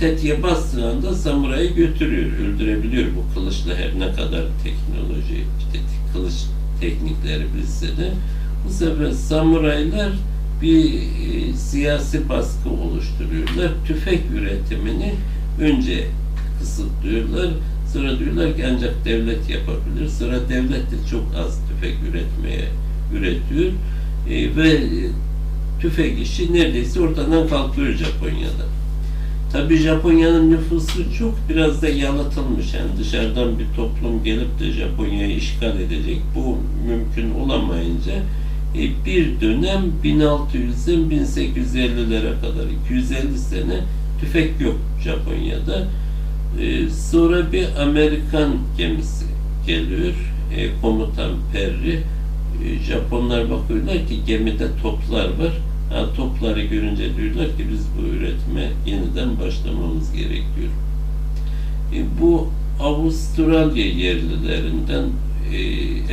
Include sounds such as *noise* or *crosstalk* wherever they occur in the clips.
tetiğe bastığı samurayı götürüyor, öldürebiliyor bu kılıçla her ne kadar teknoloji, işte kılıç teknikleri bilse de bu sefer samuraylar bir e, siyasi baskı oluşturuyorlar. Tüfek üretimini önce kısıtlıyorlar. Sonra diyorlar ki ancak devlet yapabilir. Sonra devlet de çok az tüfek üretmeye üretiyor. E, ve e, tüfek işi neredeyse ortadan kalkıyor Japonya'da. Tabii Japonya'nın nüfusu çok biraz da yalıtılmış. Yani dışarıdan bir toplum gelip de Japonya'yı işgal edecek. Bu mümkün olamayınca e, bir dönem 1600'den 1850'lere kadar 250 sene tüfek yok Japonya'da. E, sonra bir Amerikan gemisi geliyor. E, komutan Perry. E, Japonlar bakıyorlar ki gemide toplar var. Ha, topları görünce diyorlar ki biz bu üretime yeniden başlamamız gerekiyor. E, bu Avustralya yerlilerinden e,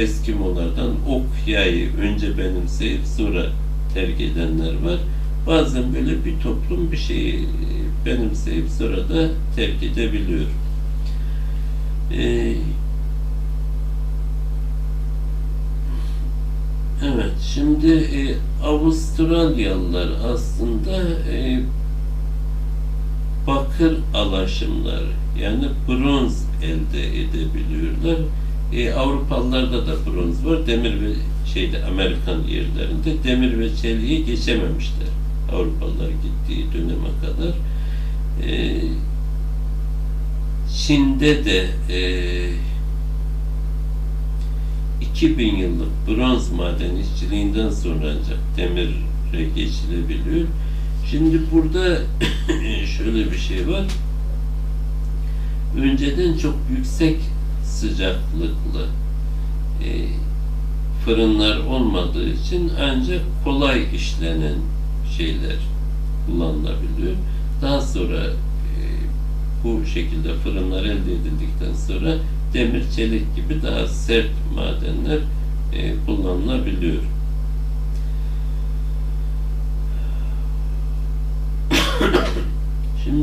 Eskimolardan ok yayı önce benimseyip sonra terk edenler var. Bazen böyle bir toplum bir şeyi e, benimseyip sonra da terk edebiliyor. E, evet, şimdi e, Avustralyalılar aslında e, bakır alaşımları yani bronz elde edebiliyorlar. E, Avrupalılarda da bronz var. Demir ve şeyde Amerikan yerlerinde demir ve çeliği geçememişler. Avrupalılar gittiği döneme kadar. E, Çin'de de e, 2000 yıllık bronz maden işçiliğinden sonra ancak demire geçilebiliyor. Şimdi burada *coughs* şöyle bir şey var. Önceden çok yüksek sıcaklıklı e, fırınlar olmadığı için ancak kolay işlenen şeyler kullanılabiliyor. Daha sonra e, bu şekilde fırınlar elde edildikten sonra demir, çelik gibi daha sert madenler e, kullanılabiliyor.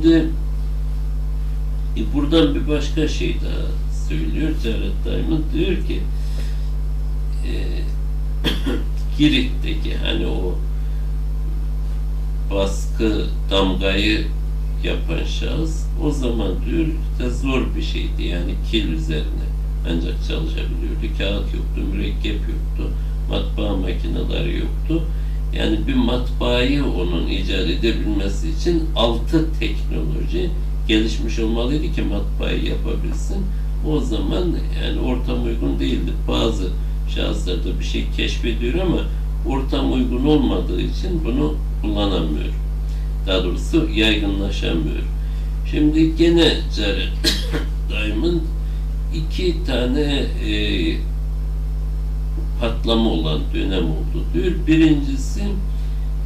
Şimdi e, buradan bir başka şey daha söylüyor Cevdet Diamond diyor ki e, *coughs* Girit'teki hani o baskı damgayı yapan şahıs o zaman diyor işte zor bir şeydi yani kil üzerine ancak çalışabiliyordu. Kağıt yoktu, mürekkep yoktu, matbaa makineleri yoktu. Yani bir matbaayı onun icat edebilmesi için altı teknoloji gelişmiş olmalıydı ki matbaayı yapabilsin. O zaman yani ortam uygun değildi. Bazı şahıslarda bir şey keşfediyor ama ortam uygun olmadığı için bunu kullanamıyor. Daha doğrusu yaygınlaşamıyor. Şimdi gene Jared *coughs* Diamond iki tane e, patlama olan dönem oldu diyor. Birincisi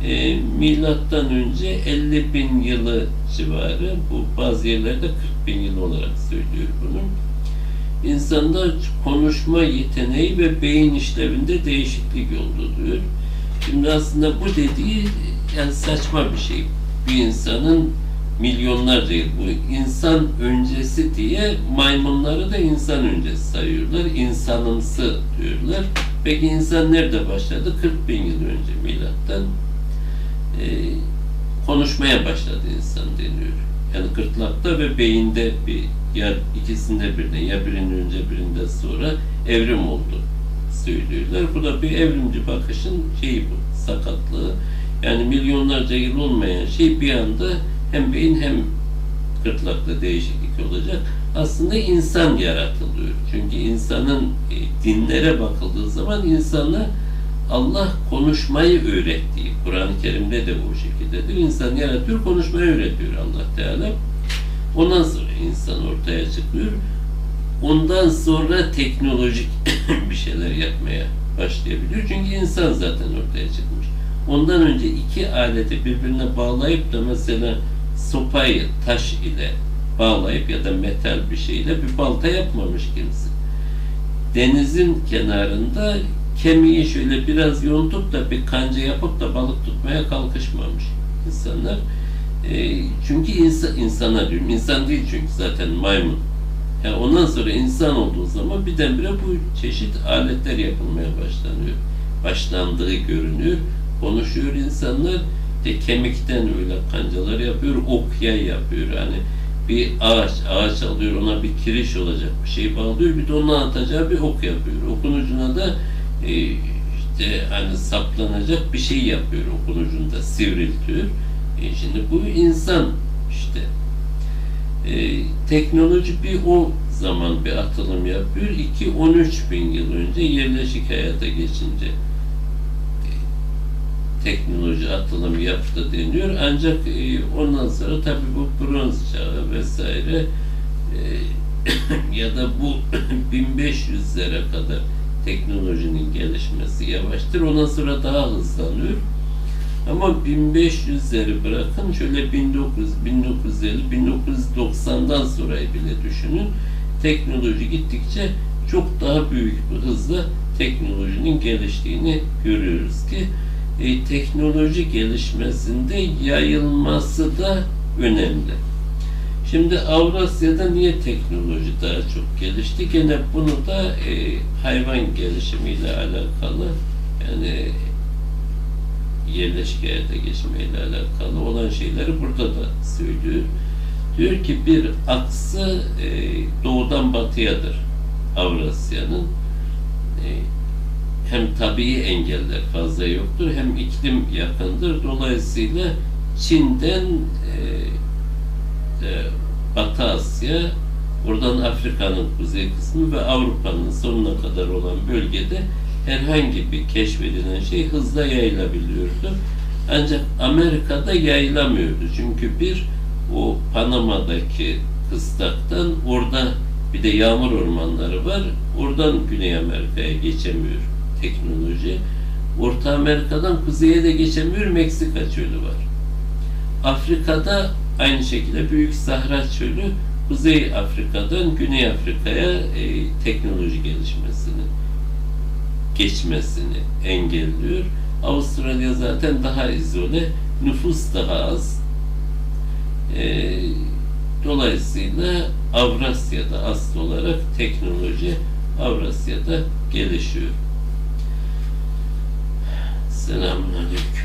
e, milattan önce 50 bin yılı civarı bu bazı yerlerde 40 bin yıl olarak söylüyor bunu. İnsanda konuşma yeteneği ve beyin işlevinde değişiklik oldu diyor. Şimdi aslında bu dediği yani saçma bir şey. Bir insanın milyonlarca yıl bu insan öncesi diye maymunları da insan öncesi sayıyorlar. İnsanımsı diyorlar. Peki insan nerede başladı? 40 bin yıl önce milattan e, konuşmaya başladı insan deniyor. Yani gırtlakta ve beyinde bir ya ikisinde birden ya birinin önce birinde sonra evrim oldu söylüyorlar. Bu da bir evrimci bakışın şeyi bu, sakatlığı. Yani milyonlarca yıl olmayan şey bir anda hem beyin hem gırtlakta değişiklik olacak. Aslında insan yaratılıyor. Çünkü insanın e, dinlere bakıldığı zaman insana Allah konuşmayı öğrettiği, Kur'an-ı Kerim'de de bu şekildedir. İnsan yaratıyor, konuşmayı öğretiyor Allah Teala. Ondan sonra insan ortaya çıkıyor. Ondan sonra teknolojik *coughs* bir şeyler yapmaya başlayabiliyor. Çünkü insan zaten ortaya çıkmış. Ondan önce iki aleti birbirine bağlayıp da mesela sopayı taş ile bağlayıp ya da metal bir şeyle bir balta yapmamış kimse. Denizin kenarında kemiği şöyle biraz yontup da bir kanca yapıp da balık tutmaya kalkışmamış insanlar. E, çünkü insan, insana diyorum. İnsan değil çünkü zaten maymun. Yani ondan sonra insan olduğu zaman birdenbire bu çeşit aletler yapılmaya başlanıyor. Başlandığı görünüyor. Konuşuyor insanlar. De kemikten öyle kancalar yapıyor, ok yay yapıyor. Yani bir ağaç, ağaç alıyor, ona bir kiriş olacak bir şey bağlıyor, bir de ona atacağı bir ok yapıyor. Okun ucuna da e, işte hani saplanacak bir şey yapıyor okun ucunda, sivriltiyor. E şimdi bu insan işte. E, teknoloji bir o zaman bir atılım yapıyor. 2-13 bin yıl önce yerleşik hayata geçince teknoloji atılım yaptı deniyor. Ancak e, ondan sonra tabii bu bronz çağı vesaire e, *coughs* ya da bu *coughs* 1500'lere kadar teknolojinin gelişmesi yavaştır. Ondan sonra daha hızlanıyor. Ama 1500'leri bırakın şöyle 1900, 1950, 1990'dan sonrayı bile düşünün. Teknoloji gittikçe çok daha büyük bir hızla teknolojinin geliştiğini görüyoruz ki e, teknoloji gelişmesinde yayılması da önemli. Şimdi Avrasya'da niye teknoloji daha çok gelişti? Gene bunu da e, hayvan gelişimiyle alakalı yani yerleşik hayata geçmeyle alakalı olan şeyleri burada da söylüyor. Diyor ki bir aksı e, doğudan batıyadır Avrasya'nın. E, hem tabii engeller fazla yoktur hem iklim yakındır. Dolayısıyla Çin'den e, e, Batı Asya, oradan Afrika'nın kuzey kısmı ve Avrupa'nın sonuna kadar olan bölgede herhangi bir keşfedilen şey hızla yayılabiliyordu. Ancak Amerika'da yayılamıyordu. Çünkü bir o Panama'daki kıstaktan orada bir de yağmur ormanları var. Oradan Güney Amerika'ya geçemiyor teknoloji. Orta Amerika'dan kuzeye de geçemiyor. Meksika çölü var. Afrika'da aynı şekilde Büyük Sahra Çölü Kuzey Afrika'dan Güney Afrika'ya e, teknoloji gelişmesini geçmesini engelliyor. Avustralya zaten daha izole, nüfus daha az. E, dolayısıyla Avrasya'da asıl olarak teknoloji Avrasya'da gelişiyor. Selamun Aleyküm.